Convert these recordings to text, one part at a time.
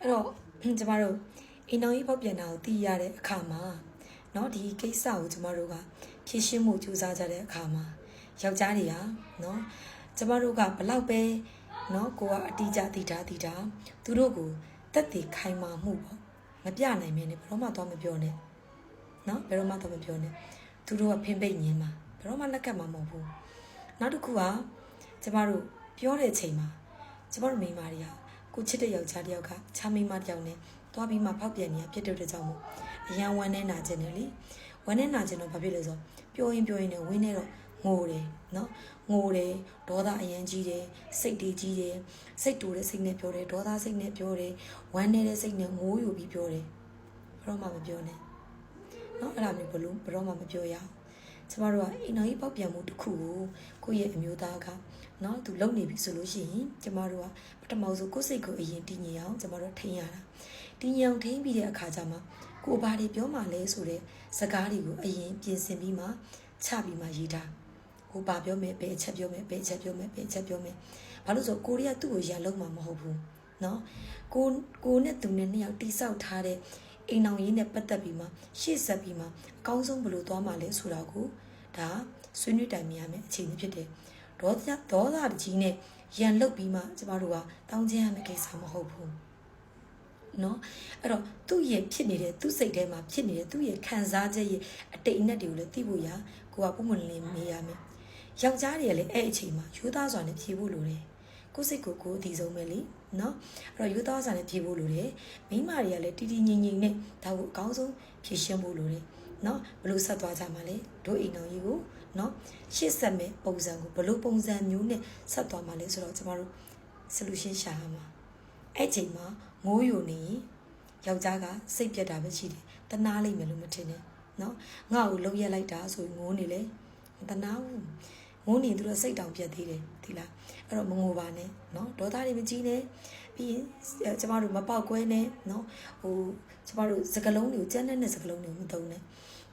အဲ့တော့ကျမတို့အိမ်တော်ကြီးပေါက်ပြန်တာကိုသိရတဲ့အခါမှာเนาะဒီကိစ္စကိုကျမတို့ကဖြည့်ရှင်းမှုကြိုးစားကြတဲ့အခါမှာယောက်ျားတွေကเนาะကျမတို့ကဘလောက်ပဲเนาะကိုကအတီးကြတည်တာတည်တာသူတို့ကိုတက်တည်ခိုင်မာမှုပေါ့မပြနိုင်မင်းနဲ့ဘယ်တော့မှတော့မပြောနဲ့เนาะဘယ်တော့မှတော့မပြောနဲ့သူတို့ကဖင်ပိတ်ညင်းမှာဘယ်တော့မှလက်ကပ်မှာမဟုတ်ဘူးနောက်တစ်ခုကကျမတို့ပြောတဲ့ချိန်မှာကျမတို့မိန်းမတွေက ကိုချစ်တဲ့ယောက်ျားတစ်ယောက်ကချာမိန်းမတစ်ယောက်နဲ့တွားပြီးမှဖောက်ပြန်နေတာဖြစ်တဲ့ကြောင့်မို့အရန်ဝမ်းနဲ့နာကျင်တယ်လေဝမ်းနဲ့နာကျင်တော့ဘာဖြစ်လဲဆိုတော့ပြောရင်ပြောရင်လည်းဝင်းနေတော့ငိုတယ်နော်ငိုတယ်ဒေါသအရန်ကြီးတယ်စိတ်တွေကြီးတယ်စိတ်တူတဲ့စိတ်နဲ့ပြောတယ်ဒေါသစိတ်နဲ့ပြောတယ်ဝမ်းနေတဲ့စိတ်နဲ့ငိုယူပြီးပြောတယ်ဘယ်တော့မှမပြောနဲ့နော်အဲ့ဒါမျိုးဘလို့ဘယ်တော့မှမပြောရအောင် ကျမတို့ကအိမ်တော်ကြီးပေါက်ပြန်မှုတစ်ခုကိုကိုယ့်ရဲ့အမျိုးသားကနော်သူလုံနေပြီဆိုလို့ရှိရင်ကျမတို့ကပထမဆုံးကိုယ့်စိတ်ကိုအရင်တည်ငြိမ်အောင်ကျမတို့ထိန်းရတာတည်ငြိမ်အောင်ထိန်းပြီးတဲ့အခါကျမှကိုယ်ဘာတွေပြောမှလဲဆိုတဲ့စကားတွေကိုအရင်ပြင်ဆင်ပြီးမှချပြီးမှရေးတာဟိုဘာပြောမယ်ဘယ်အချက်ပြောမယ်ဘယ်အချက်ပြောမယ်ဘယ်အချက်ပြောမယ်ဘာလို့ဆိုကိုရီးယားသူ့ကိုရန်လုံးမှာမဟုတ်ဘူးနော်ကိုကိုနဲ့သူနဲ့နှစ်ယောက်တိဆောက်ထားတဲ့ အိမ်အောင်ရေးနဲ့ပတ်သက်ပြီးမှရှေ့ဆက်ပြီးမှအကောင်းဆုံးဘယ်လိုသွားမှလဲဆိုတာကိုဒါဆွေးနွေးတိုင်မြင်ရမယ်အခြေအနေဖြစ်တယ်ဒေါသဒေါသတကြီးနဲ့ရန်လုတ်ပြီးမှကျမတို့ကတောင်းချင်ရမယ့်ကိစ္စမဟုတ်ဘူးနော်အဲ့တော့သူ့ရဲ့ဖြစ်နေတဲ့သူ့စိတ်ထဲမှာဖြစ်နေတဲ့သူ့ရဲ့ခံစားချက်ရဲ့အတိတ်အနက်တွေကိုလည်းသိဖို့ရကိုကပုံမှန်လင်းနေရမယ်ယောက်ျားတွေကလည်းအဲ့အချိန်မှာယူသားစွာနဲ့ဖြေဖို့လိုတယ် ကိုယ်စိတ်ကိုကိုယ်အသိဆုံးပဲလीနော်အဲ့တော့ယူသားစွာနဲ့ဖြေဖို့လိုတယ်မိန်းမတွေကလည်းတီတီငိမ့်ငိမ့်နဲ့ဒါကိုအကောင်းဆုံးဖြေရှင်းဖို့လိုတယ်နော်ဘလို့ဆက်သွားကြမှာလဲတို့အိမ်တော်ကြီးကိုနော်ရှေ့ဆက်မဲ့ပုံစံကိုဘလို့ပုံစံမျိုးနဲ့ဆက်သွားမှာလဲဆိုတော့ကျမတို့ solution ရှာရမှာအဲ့ချိန်မှာငိုးယိုနေရင်ယောက်ျားကစိတ်ပြတ်တာပဲရှိတယ်တနာလိမ့်မယ်လို့မထင်နဲ့နော်ငါ့ကိုလုံရက်လိုက်တာဆိုရင်ငိုးနေလေမတနာဘူး ငိုးနေသူတို့စိတ်တောင်ပြတ်သေးတယ်ဒီလားအဲ့တော့မငိုပါနဲ့နော်ဒေါသတွေမကြီးနဲ့ပြီးရင်ကျမတို့မပေါက်ကွဲနဲ့နော်ဟိုကျမတို့စကလုံးတွေကိုကြမ်းတဲ့စကလုံးတွေကိုမသုံးနဲ့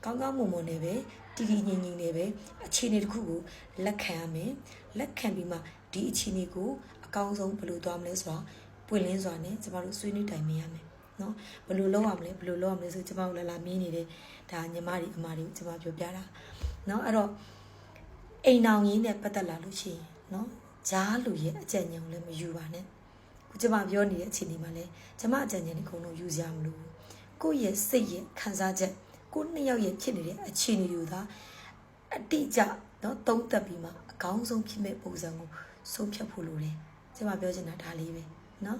ကောင်းကောင်းမွန်မွန်နဲ့ပဲတီတီငြိမ်ငြိမ်နဲ့ပဲအခြေအနေတစ်ခုကိုလက်ခံရမယ်လက်ခံပြီးမှဒီအခြေအနေကိုအကောင်းဆုံးဘယ်လိုသွားမလဲဆိုတော့ပွင့်လင်းစွာနဲ့ကျမတို့ဆွေးနွေးတိုင်ပင်ရမယ်နော်ဘယ်လိုလုပ်ရမလဲဘယ်လိုလုပ်ရမလဲဆိုကျမတို့လာလာမင်းနေတဲ့ဒါညီမတွေအမတွေကိုကျမပြောပြတာနော်အဲ့တော့ အိမ်အောင်ကြီးနဲ့ပတ်သက်လာလို့ရှိရင်နော်ဂျားလူရဲ့အကြံဉာဏ်ကိုလည်းမယူပါနဲ့ခုကျမပြောနေတဲ့အခြေအနေမှာလဲကျမအကြံဉာဏ်တွေအကုန်လုံးယူစရာမလိုဘူးကိုယ့်ရဲ့စိတ်ရဲ့ခံစားချက်ကိုယ်နှစ်ယောက်ရဲ့ဖြစ်နေတဲ့အခြေအနေတွေကိုသာအတိအကျနော်သုံးသပ်ပြီးမှအကောင်းဆုံးဖြစ်မဲ့ပုံစံကိုဆုံးဖြတ်ဖို့လိုတယ်ကျမပြောချင်တာဒါလေးပဲနော်